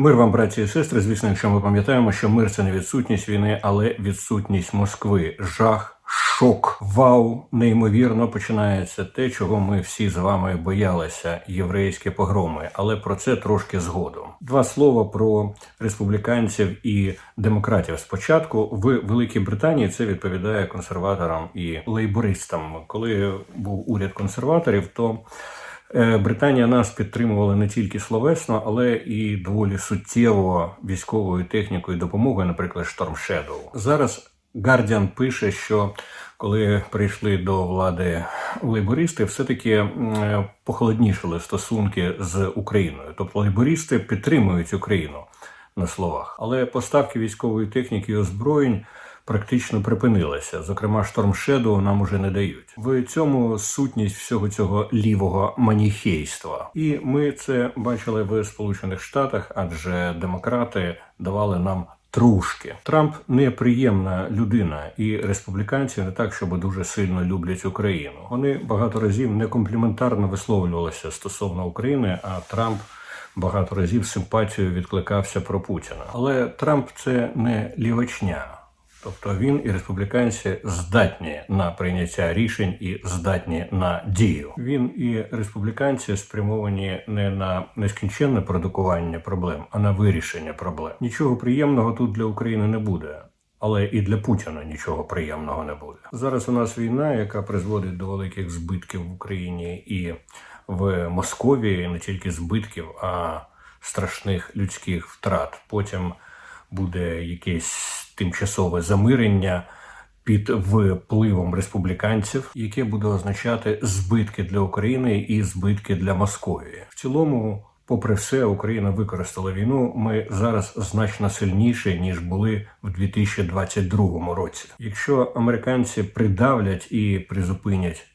Мир вам, браті і сестри. Звісно, якщо ми пам'ятаємо, що мир це не відсутність війни, але відсутність Москви. Жах, шок, вау, неймовірно починається те, чого ми всі з вами боялися єврейські погроми. Але про це трошки згодом. Два слова про республіканців і демократів. Спочатку в Великій Британії це відповідає консерваторам і лейбористам. Коли був уряд консерваторів, то Британія нас підтримувала не тільки словесно, але і доволі суттєво військовою технікою допомогою, наприклад, Storm Shadow. Зараз Guardian пише, що коли прийшли до влади лейбористи, все-таки м, похолоднішили стосунки з Україною. Тобто лейбористи підтримують Україну на словах, але поставки військової техніки і озброєнь практично припинилася. Зокрема, Shadow нам уже не дають. В цьому сутність всього цього лівого маніхейства. І ми це бачили в Сполучених Штатах, адже демократи давали нам. Трушки Трамп неприємна людина, і республіканці не так, щоб дуже сильно люблять Україну. Вони багато разів некомпліментарно висловлювалися стосовно України. А Трамп багато разів симпатію відкликався про Путіна. Але Трамп це не лівачня. Тобто він і республіканці здатні на прийняття рішень і здатні на дію. Він і республіканці спрямовані не на нескінченне продукування проблем, а на вирішення проблем. Нічого приємного тут для України не буде. Але і для Путіна нічого приємного не буде. Зараз у нас війна, яка призводить до великих збитків в Україні і в Московії, не тільки збитків, а страшних людських втрат. Потім буде якесь тимчасове замирення під впливом республіканців, яке буде означати збитки для України і збитки для Московії. В цілому, попри все, Україна використала війну. Ми зараз значно сильніші ніж були в 2022 році. Якщо американці придавлять і призупинять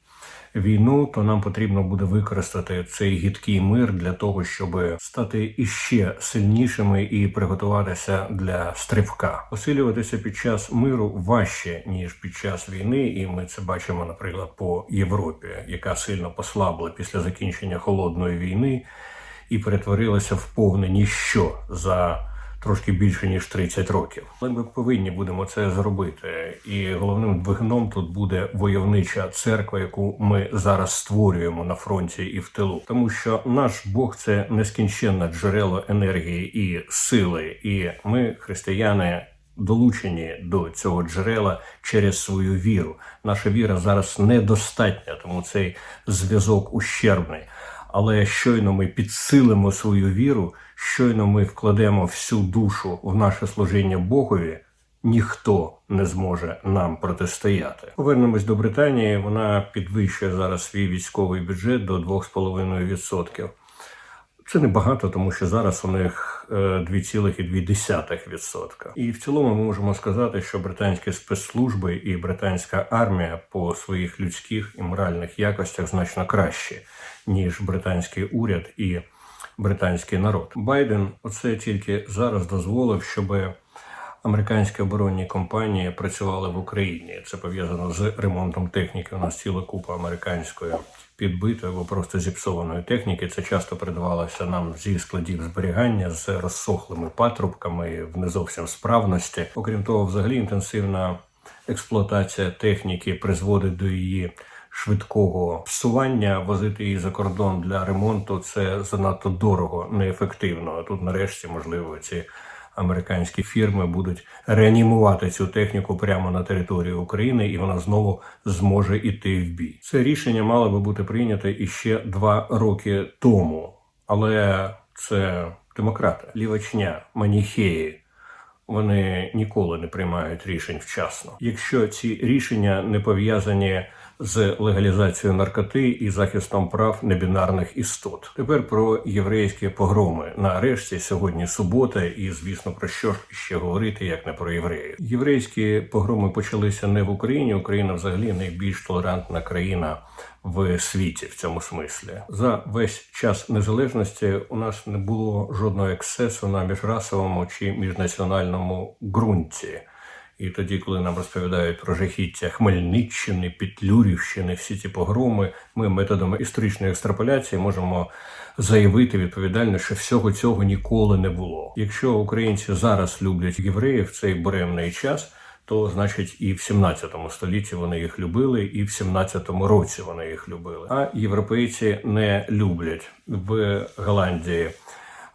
війну, то нам потрібно буде використати цей гідкий мир для того, щоб стати іще сильнішими і приготуватися для стрибка. Посилюватися під час миру важче ніж під час війни, і ми це бачимо, наприклад, по Європі, яка сильно послабла після закінчення холодної війни і перетворилася в повне ніщо за трошки більше ніж 30 років. Але ми повинні будемо це зробити. І головним двигуном тут буде войовнича церква, яку ми зараз створюємо на фронті і в тилу, тому що наш Бог це нескінченне джерело енергії і сили, і ми, християни. Долучені до цього джерела через свою віру. Наша віра зараз недостатня, тому цей зв'язок ущербний. Але щойно ми підсилимо свою віру, щойно ми вкладемо всю душу в наше служіння Богові, ніхто не зможе нам протистояти. Повернемось до Британії. Вона підвищує зараз свій військовий бюджет до 2,5%. Це небагато, тому що зараз у них е, 2,2%. І в цілому ми можемо сказати, що британські спецслужби і британська армія по своїх людських і моральних якостях значно кращі, ніж британський уряд і британський народ. Байден оце тільки зараз дозволив, щоб американські оборонні компанії працювали в Україні. Це пов'язано з ремонтом техніки. У нас ціла купа американської підбитої або просто зіпсованої техніки. Це часто передавалося нам зі складів зберігання з розсохлими патрубками в не зовсім справності. Окрім того, взагалі інтенсивна експлуатація техніки призводить до її швидкого псування. Возити її за кордон для ремонту це занадто дорого, неефективно. А тут, нарешті, можливо, ці американські фірми будуть реанімувати цю техніку прямо на території України, і вона знову зможе іти в бій. Це рішення мало би бути прийнято іще два роки тому, але це демократи, лівачня, маніхеї. Вони ніколи не приймають рішень вчасно. Якщо ці рішення не пов'язані з легалізацією наркоти і захистом прав небінарних істот. Тепер про єврейські погроми. Нарешті сьогодні субота, і звісно про що ж ще говорити, як не про євреїв. Єврейські погроми почалися не в Україні. Україна взагалі найбільш толерантна країна в світі в цьому смислі. За весь час незалежності у нас не було жодного ексцесу на міжрасовому чи міжнаціональному ґрунті. І тоді, коли нам розповідають про жахіття Хмельниччини, Петлюрівщини, всі ці погроми, ми методом історичної екстраполяції можемо заявити відповідально, що всього цього ніколи не було. Якщо українці зараз люблять євреїв в цей буремний час, то значить і в 17 столітті вони їх любили, і в 17 році вони їх любили. А європейці не люблять в Голландії.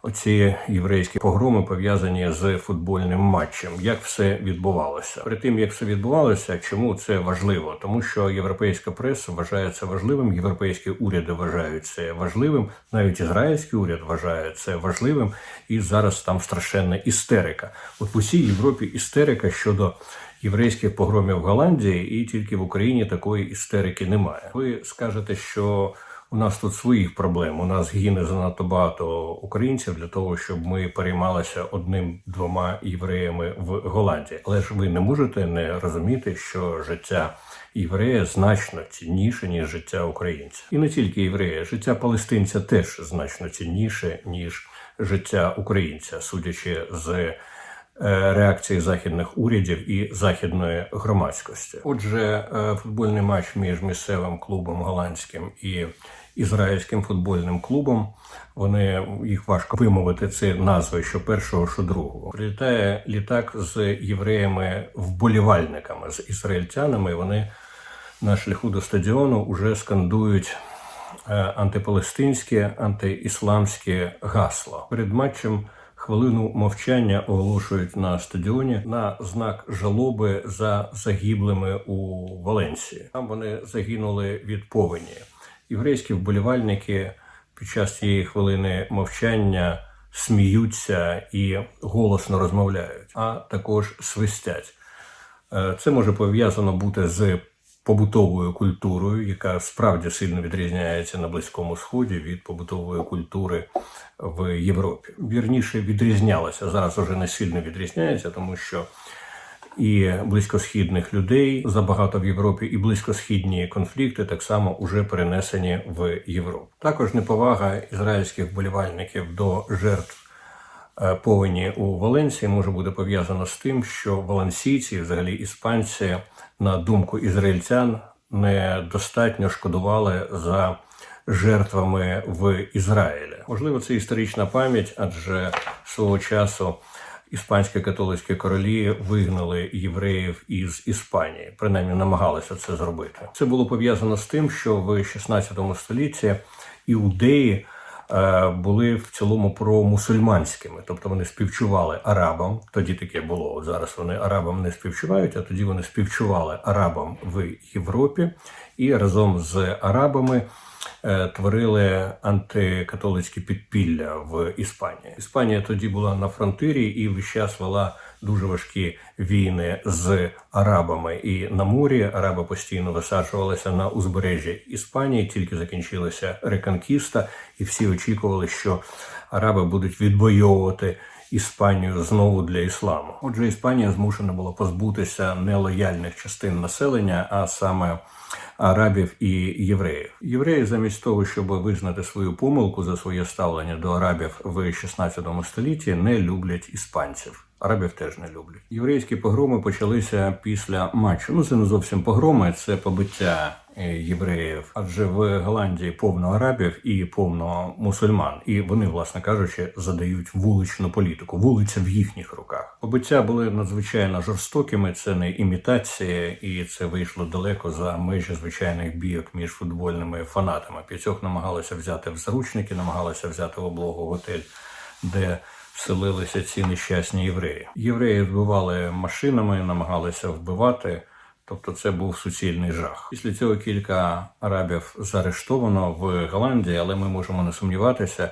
Оці єврейські погроми пов'язані з футбольним матчем. Як все відбувалося? Перед тим як все відбувалося, чому це важливо? Тому що європейська преса вважає це важливим, європейські уряди вважають це важливим, навіть ізраїльський уряд вважає це важливим, і зараз там страшенна істерика. От в усій Європі істерика щодо єврейських погромів в Голландії, і тільки в Україні такої істерики немає. Ви скажете, що у нас тут своїх проблем. У нас гине занадто багато українців для того, щоб ми переймалися одним-двома євреями в Голландії. Але ж ви не можете не розуміти, що життя єврея значно цінніше ніж життя українця, і не тільки єврея, життя палестинця теж значно цінніше ніж життя українця, судячи з реакції західних урядів і західної громадськості. Отже, е, футбольний матч між місцевим клубом голландським і ізраїльським футбольним клубом. Вони їх важко вимовити ці назви, що першого, що другого. Прилітає літак з євреями-вболівальниками, з ізраїльтянами. Вони на шляху до стадіону вже скандують е, антипалестинське, антиісламське гасло. Перед матчем хвилину мовчання оголошують на стадіоні на знак жалоби за загиблими у Валенсії. Там вони загинули від повені. Єврейські вболівальники під час цієї хвилини мовчання сміються і голосно розмовляють, а також свистять. Е, Це може пов'язано бути з побутовою культурою, яка справді сильно відрізняється на Близькому Сході від побутової культури в Європі. Вірніше відрізнялася зараз уже не сильно відрізняється, тому що і близькосхідних людей забагато в Європі, і близькосхідні конфлікти так само уже перенесені в Європу. Також неповага ізраїльських вболівальників до жертв е, повені у Валенції може бути пов'язана з тим, що валенсійці, взагалі іспанці, на думку ізраїльтян, недостатньо шкодували за жертвами в Ізраїлі. Можливо, це історична пам'ять, адже свого часу іспанські католицькі королі вигнали євреїв із Іспанії, принаймні намагалися це зробити. Це було пов'язано з тим, що в 16 столітті іудеї були в цілому промусульманськими, тобто вони співчували арабам. Тоді таке було. От зараз вони арабам не співчувають, а тоді вони співчували арабам в Європі і разом з арабами. е, Творили антикатолицькі підпілля в Іспанії. Іспанія тоді була на фронтирі і весь час вела дуже важкі війни з арабами. І на морі араби постійно висаджувалися на узбережжі Іспанії. Тільки закінчилася реконкіста, і всі очікували, що араби будуть відбойовувати Іспанію знову для ісламу. Отже, Іспанія змушена була позбутися нелояльних частин населення, а саме арабів і євреїв. Євреї, замість того, щоб визнати свою помилку за своє ставлення до арабів в 16 столітті, не люблять іспанців. Арабів теж не люблять. Єврейські погроми почалися після матчу. Ну це не зовсім погроми, це побиття е, євреїв. Адже в Голландії повно арабів і повно мусульман. І вони, власне кажучи, задають вуличну політику. Вулиця в їхніх руках. Побиття були надзвичайно жорстокими. Це не імітація, і це вийшло далеко за межі звичайних бійок між футбольними фанатами. П'ятьох намагалися взяти в заручники, намагалися взяти в облогу готель, де селилися ці нещасні євреї. Євреї вбивали машинами, намагалися вбивати. Тобто це був суцільний жах. Після цього кілька арабів заарештовано в Голландії, але ми можемо не сумніватися,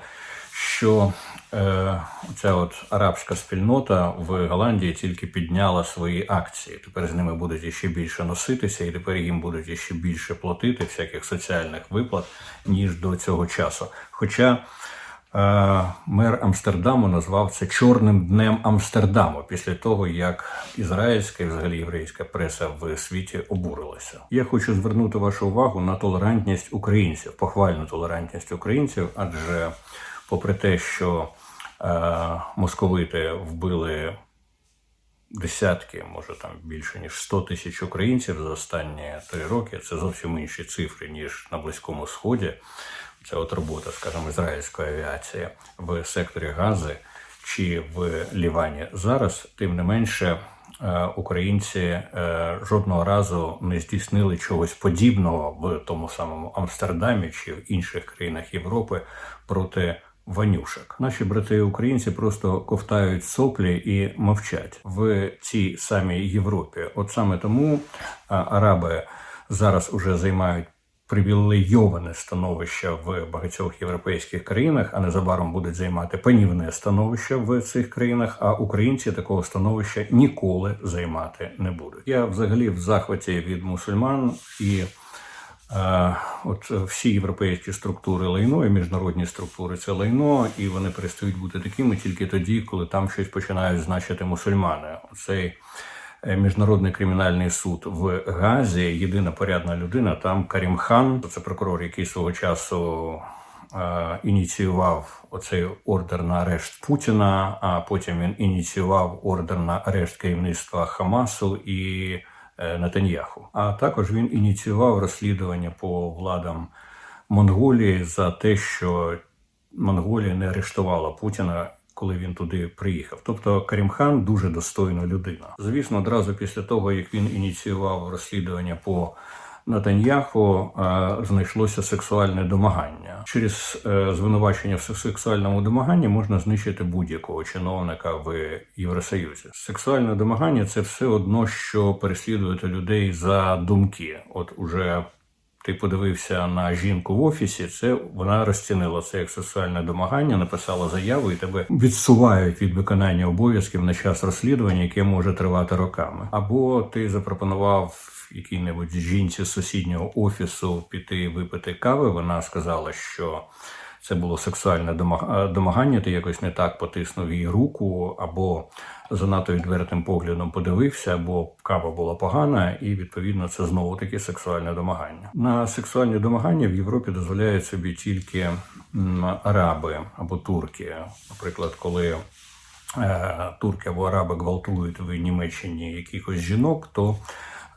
що е, ця от арабська спільнота в Голландії тільки підняла свої акції. Тепер з ними будуть іще більше носитися, і тепер їм будуть іще більше платити всяких соціальних виплат ніж до цього часу. Хоча Мер Амстердаму назвав це чорним днем Амстердаму після того, як ізраїльська і взагалі єврейська преса в світі обурилася. Я хочу звернути вашу увагу на толерантність українців, похвальну толерантність українців, адже, попри те, що е, московити вбили десятки, може там більше ніж 100 тисяч українців за останні три роки. Це зовсім інші цифри ніж на близькому сході. Це от робота, скажімо, ізраїльської авіації в секторі Гази чи в Лівані. Зараз, тим не менше, е, українці е, жодного разу не здійснили чогось подібного в тому самому Амстердамі чи в інших країнах Європи проти ванюшок. Наші брати українці просто ковтають соплі і мовчать в цій самій Європі. От саме тому е, араби зараз уже займають привілейоване становище в багатьох європейських країнах, а незабаром будуть займати панівне становище в цих країнах. А українці такого становища ніколи займати не будуть. Я взагалі в захваті від мусульман і. Е, От всі європейські структури лайно і міжнародні структури це лайно, і вони перестають бути такими тільки тоді, коли там щось починають значити мусульмани. Оцей е, міжнародний кримінальний суд в Газі. Єдина порядна людина там Карім Хан, це прокурор, який свого часу е, ініціював оцей ордер на арешт Путіна. А потім він ініціював ордер на арешт керівництва Хамасу і е, Нетаньяху. А також він ініціював розслідування по владам Монголії за те, що Монголія не арештувала Путіна. Коли він туди приїхав, тобто Карімхан дуже достойна людина. Звісно, одразу після того як він ініціював розслідування по Натаньяху, е, знайшлося сексуальне домагання. Через е, звинувачення в сексуальному домаганні можна знищити будь-якого чиновника в Євросоюзі. Сексуальне домагання це все одно, що переслідувати людей за думки. От уже ти подивився на жінку в офісі, це вона розцінила це як сексуальне домагання, написала заяву, і тебе відсувають від виконання обов'язків на час розслідування, яке може тривати роками. Або ти запропонував якій-небудь жінці сусіднього офісу піти випити кави. Вона сказала, що. Це було сексуальне домагання, ти якось не так потиснув її руку, або занадто відвертим поглядом подивився, або кава була погана, і відповідно це знову таки сексуальне домагання. На сексуальне домагання в Європі дозволяють собі тільки араби або турки. Наприклад, коли е, турки або араби гвалтують в Німеччині якихось жінок, то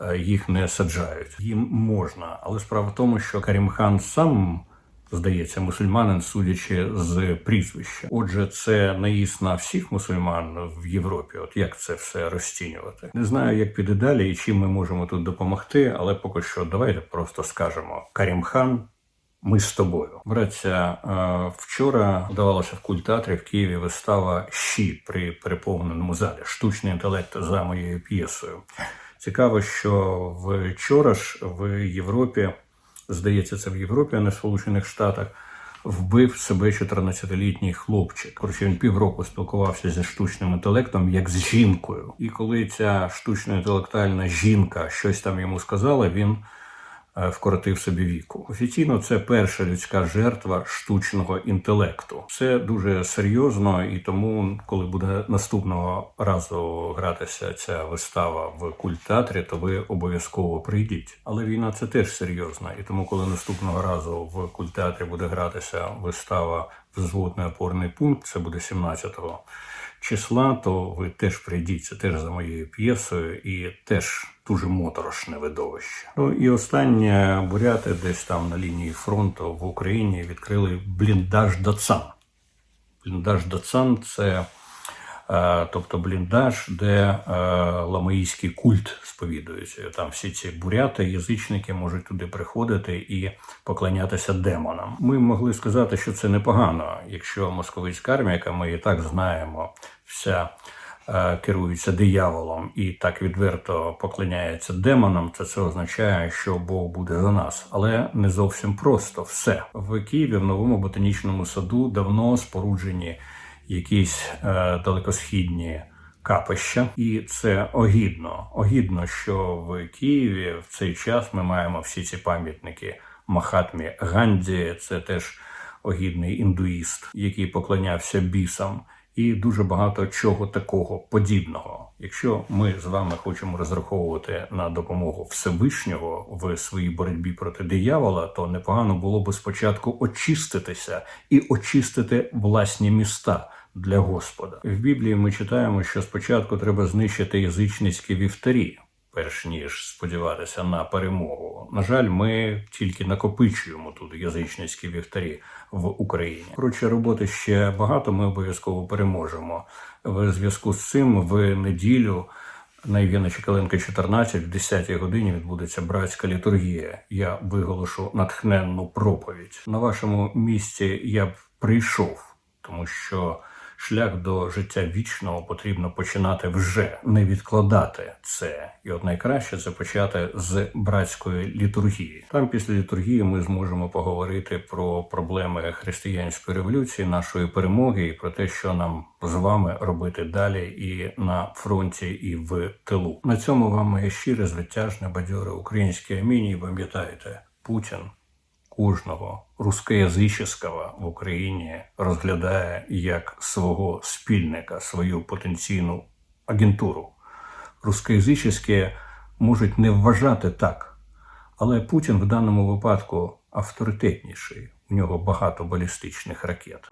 е, їх не саджають. Їм можна, але справа в тому, що Карімхан сам. Здається, мусульманин, судячи з прізвища. Отже, це наїзд на всіх мусульман в Європі. От як це все розцінювати? Не знаю, як піде далі і чим ми можемо тут допомогти, але поки що давайте просто скажемо Карімхан. Ми з тобою, братця. е, Вчора вдавалося в культатрі в Києві вистава «Щі» при переповненому залі. Штучний інтелект за моєю п'єсою. Цікаво, що вчора ж в Європі здається, це в Європі, а не в Сполучених Штатах, вбив себе 14-літній хлопчик. Коротше, він півроку спілкувався зі штучним інтелектом як з жінкою. І коли ця штучно інтелектуальна жінка щось там йому сказала, він вкоротив собі віку. Офіційно це перша людська жертва штучного інтелекту. Це дуже серйозно, і тому, коли буде наступного разу гратися ця вистава в культтеатрі, то ви обов'язково прийдіть. Але війна це теж серйозна, і тому, коли наступного разу в культтеатрі буде гратися вистава взводний опорний пункт, це буде 17-го числа, то ви теж прийдіться теж за моєю п'єсою, і теж дуже моторошне видовище. Ну і останнє буряти десь там на лінії фронту в Україні відкрили бліндаж Дацан. Бліндаж Дацан це тобто бліндаж, де е, ламаїський культ сповідується. Там всі ці буряти, язичники можуть туди приходити і поклонятися демонам. Ми могли сказати, що це непогано, якщо московицька армія, яка ми і так знаємо, вся е, керується дияволом і так відверто поклоняється демонам, то це означає, що Бог буде за нас. Але не зовсім просто все в Києві в новому ботанічному саду давно споруджені якісь е, далекосхідні капища, і це огідно. Огідно, що в Києві в цей час ми маємо всі ці пам'ятники Махатмі Ганді. Це теж огідний індуїст, який поклонявся бісам. І дуже багато чого такого подібного. Якщо ми з вами хочемо розраховувати на допомогу Всевишнього в своїй боротьбі проти диявола, то непогано було би спочатку очиститися і очистити власні міста, для Господа. В Біблії ми читаємо, що спочатку треба знищити язичницькі вівтарі, перш ніж сподіватися на перемогу. На жаль, ми тільки накопичуємо тут язичницькі вівтарі в Україні. Коротше, роботи ще багато. Ми обов'язково переможемо. В зв'язку з цим в неділю. На Євгена Чекаленка 14 в 10 годині відбудеться братська літургія. Я виголошу натхненну проповідь. На вашому місці я б прийшов, тому що шлях до життя вічного потрібно починати вже, не відкладати це. І от найкраще це почати з братської літургії. Там після літургії ми зможемо поговорити про проблеми християнської революції, нашої перемоги і про те, що нам з вами робити далі і на фронті, і в тилу. На цьому вам моє щире, звитяжне, бадьоре українське амінь. І пам'ятайте, Путін кожного рускоязичного в Україні розглядає як свого спільника, свою потенційну агентуру. Рускоязичні можуть не вважати так, але Путін в даному випадку авторитетніший. У нього багато балістичних ракет.